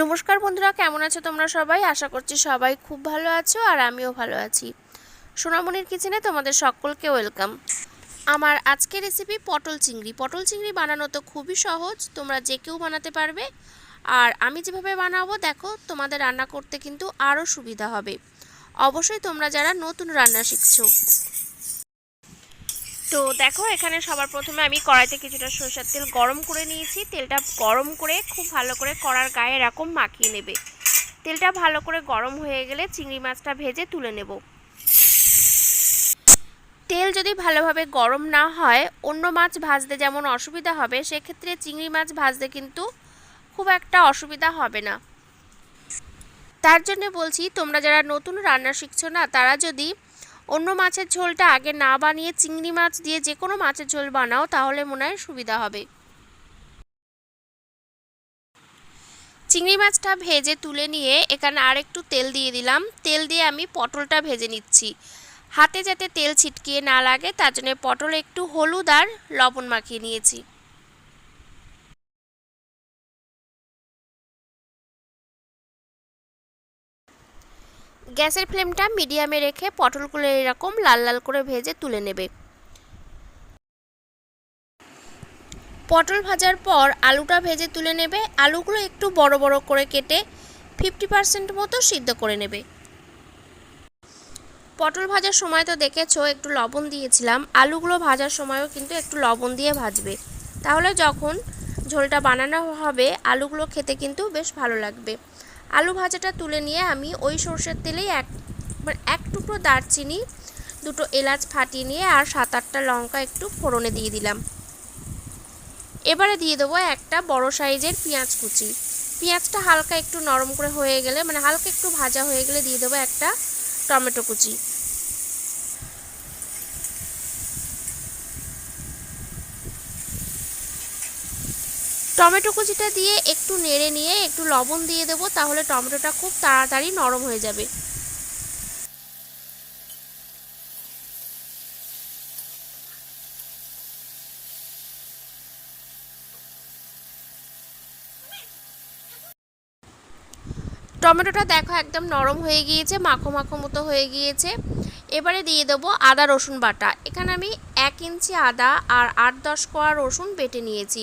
নমস্কার বন্ধুরা, কেমন আছো তোমরা সবাই? আশা করছি সবাই খুব ভালো আছো আর আমিও ভালো আছি। সোনামণির কিচেনে তোমাদের সকলকে ওয়েলকাম। আমার আজকের রেসিপি পটল চিংড়ি। পটল চিংড়ি বানানো তো খুবই সহজ, তোমরা যে কেউ বানাতে পারবে। আর আমি যেভাবে বানাবো, দেখো, তোমাদের রান্না করতে কিন্তু আরও সুবিধা হবে। অবশ্যই তোমরা যারা নতুন রান্না শিখছো তো দেখো, এখানে সবার প্রথমে আমি কড়াইতে কিছুটা সরষের তেল গরম করে নিয়েছি। তেলটা গরম করে খুব ভালো করে কড়ার গায়ে এরকম মাখিয়ে নেবে। তেলটা ভালো করে গরম হয়ে গেলে চিংড়ি মাছটা ভেজে তুলে নেব। তেল যদি ভালোভাবে গরম না হয়, অন্য মাছ ভাজতে যেমন অসুবিধা হবে, সেক্ষেত্রে চিংড়ি মাছ ভাজতে কিন্তু খুব একটা অসুবিধা হবে না। তার জন্য বলছি, তোমরা যারা নতুন রান্না শিখছো না, তারা যদি অন্য মাছের ঝোলটা আগে না বানিয়ে চিংড়ি মাছ দিয়ে যে কোনো মাছের ঝোল বানাও, তাহলে মনে হয় সুবিধা হবে। চিংড়ি মাছটা ভেজে তুলে নিয়ে এখানে আর একটু তেল দিয়ে দিলাম। তেল দিয়ে আমি পটলটা ভেজে নিচ্ছি। হাতে যাতে তেল ছিটকিয়ে না লাগে, তার জন্য পটল একটু হলুদ আর লবণ মাখিয়ে নিয়েছি। গ্যাসের ফ্লেমটা মিডিয়ামে রেখে পটলগুলো এরকম লাল লাল করে ভেজে তুলে নেবে। পটল ভাজার পর আলুটা ভেজে তুলে নেবে। আলুগুলো একটু বড় বড় করে কেটে ফিফটি পার্সেন্ট মতো সিদ্ধ করে নেবে। পটল ভাজার সময় তো দেখেছ, একটু লবণ দিয়েছিলাম। আলুগুলো ভাজার সময়ও কিন্তু একটু লবণ দিয়ে ভাজবে। তাহলে যখন ঝোলটা বানানো হবে, আলুগুলো খেতে কিন্তু বেশ ভালো লাগবে। আলু ভাজাটা তুলে নিয়ে আমি ওই সর্ষের তেলেই এক মানে এক টুকরো দারচিনি, দুটো এলাচ ফাটিয়ে নিয়ে আর সাত আটটা লঙ্কা একটু ফোড়নে দিয়ে দিলাম। এবারে দিয়ে দেবো একটা বড় সাইজের পেঁয়াজ কুচি। পেঁয়াজটা হালকা একটু নরম করে হয়ে গেলে মানে হালকা একটু ভাজা হয়ে গেলে দিয়ে দেবো একটা টমেটো কুচি। টমেটো কুচিটা দিয়ে একটু নেড়ে নিয়ে একটু লবণ দিয়ে দেবো, তাহলে টমেটোটা খুব তাড়াতাড়ি নরম হয়ে যাবে। টমেটোটা দেখো একদম নরম হয়ে গিয়েছে, মাখো মাখো মতো হয়ে গিয়েছে। এবারে দিয়ে দেবো আদা রসুন বাটা। এখানে আমি এক ইঞ্চি আদা আর আট দশ কোয়া রসুন বেটে নিয়েছি।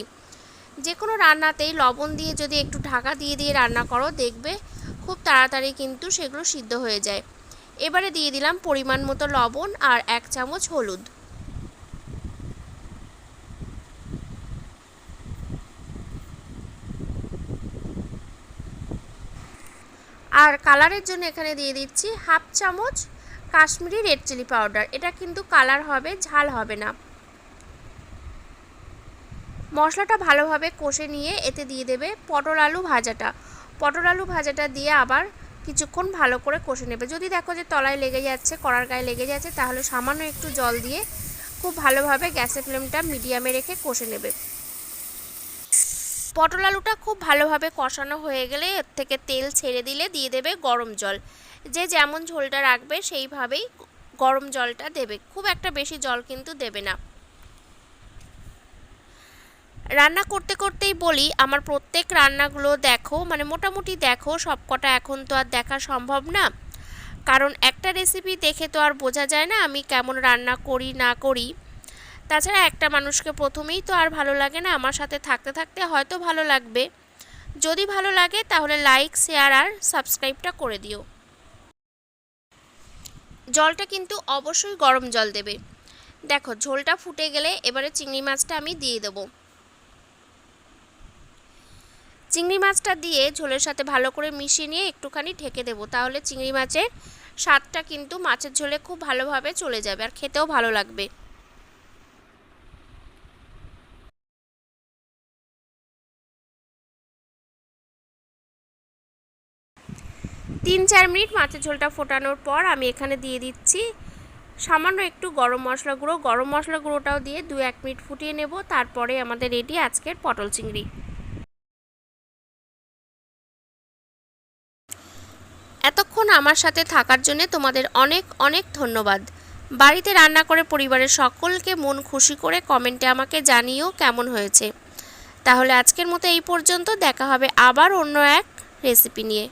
যে কোনো রান্নাতেই লবণ দিয়ে যদি একটু ঢাকা দিয়ে দিয়ে রান্না করো, দেখবে খুব তাড়াতাড়ি কিন্তু সেগুলো সিদ্ধ হয়ে যায়। এবারে দিয়ে দিলাম পরিমাণ মতো লবণ আর এক চামচ হলুদ। আর কালারের জন্য এখানে দিয়ে দিচ্ছি হাফ চামচ কাশ্মীরি রেড চিলি পাউডার। এটা কিন্তু কালার হবে, ঝাল হবে না। মশলাটা ভালোভাবে কষে নিয়ে এতে দিয়ে দেবে পটল আলু ভাজাটা। পটল আলু ভাজাটা দিয়ে আবার কিছুক্ষণ ভালো করে কষে নেবে। যদি দেখো যে তলায় লেগে যাচ্ছে, কড়ার গায়ে লেগে যাচ্ছে, তাহলে সামান্য একটু জল দিয়ে খুব ভালোভাবে গ্যাসের ফ্লেমটা মিডিয়ামে রেখে কষে নেবে। পটল আলুটা খুব ভালোভাবে কষানো হয়ে গেলে এর থেকে তেল ছেড়ে দিলে দিয়ে দেবে গরম জল। যে যেমন ঝোলটা রাখবে সেইভাবেই গরম জলটা দেবে। খুব একটা বেশি জল কিন্তু দেবে না। রান্না করতে করতেই বলি, আমার প্রত্যেক রান্নাগুলো দেখো মানে মোটামুটি দেখো, সবকটা এখন তো আর দেখা সম্ভব না। কারণ একটা রেসিপি দেখে তো আর বোঝা যায় না আমি কেমন রান্না করি, না করি। তাছাড়া একটা মানুষকে প্রথমেই তো আর ভালো লাগে না, আমার সাথে থাকতে থাকতে হয়তো ভালো লাগবে। যদি ভালো লাগে তাহলে লাইক শেয়ার আর সাবস্ক্রাইবটা করে দিও। জলটা কিন্তু অবশ্যই গরম জল দেবে। দেখো, ঝোলটা ফুটে গেলে এবারে চিংড়ি মাছটা আমি দিয়ে দেবো। চিংড়ি মাছটা দিয়ে ঝোলের সাথে ভালো করে মিশিয়ে নিয়ে একটুখানি ঢেকে দেবো। তাহলে চিংড়ি মাছের স্বাদটা কিন্তু মাছের ঝোলে খুব ভালোভাবে চলে যাবে আর খেতেও ভালো লাগবে। তিন চার মিনিট মাছের ঝোলটা ফোটানোর পর আমি এখানে দিয়ে দিচ্ছি সামান্য একটু গরম মশলা গুঁড়ো। গরম মশলা গুঁড়োটাও দিয়ে দু এক মিনিট ফুটিয়ে নেব। তারপরে আমাদের রেডি আজকের পটল চিংড়ি। এতক্ষণ আমার সাথে থাকার জন্য তোমাদের অনেক অনেক ধন্যবাদ। বাড়িতে রান্না করে পরিবারের সকলকে মন খুশি করে কমেন্টে আমাকে জানিও কেমন হয়েছে। তাহলে আজকের মতো এই পর্যন্ত, দেখা হবে আবার অন্য এক রেসিপি নিয়ে।